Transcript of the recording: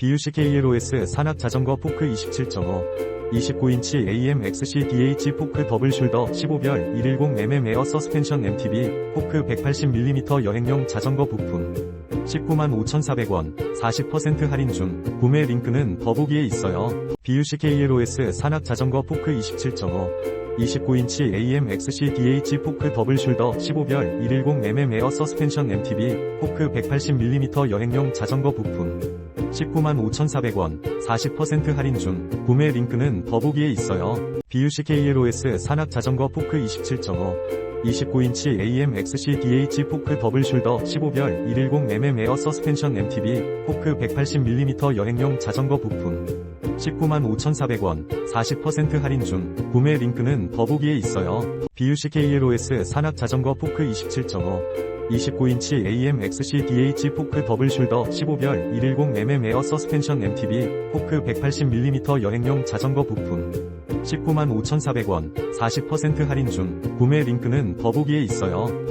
BUC KLOS 산악 자전거 포크 27.5 29인치 AMXC DH 포크 더블 숄더 15별 110mm 에어 서스펜션 MTB 포크 180mm 여행용 자전거 부품 19만 5,400원 40% 할인 중 구매 링크는 더보기에 있어요. BUC KLOS 산악 자전거 포크 27.5 29인치 AMXC DH 포크 더블 숄더 15별 110mm 에어 서스펜션 MTB 포크 180mm 여행용 자전거 부품 19만 5,400원 40% 할인 중 구매 링크는 더보기에 있어요. BUC KLOS 산악 자전거 포크 27.5 29인치 AMXC DH 포크 더블 숄더 15별 110mm 에어 서스펜션 MTB 포크 180mm 여행용 자전거 부품 19만 5,400원 40% 할인 중 구매 링크는 더보기에 있어요. BUC KLOS 산악 자전거 포크 27.5 29인치 AMXC DH 포크 더블 숄더 15별 110mm 에어 서스펜션 MTB 포크 180mm 여행용 자전거 부품 19만 5,400원 40% 할인 중 구매 링크는 더보기에 있어요.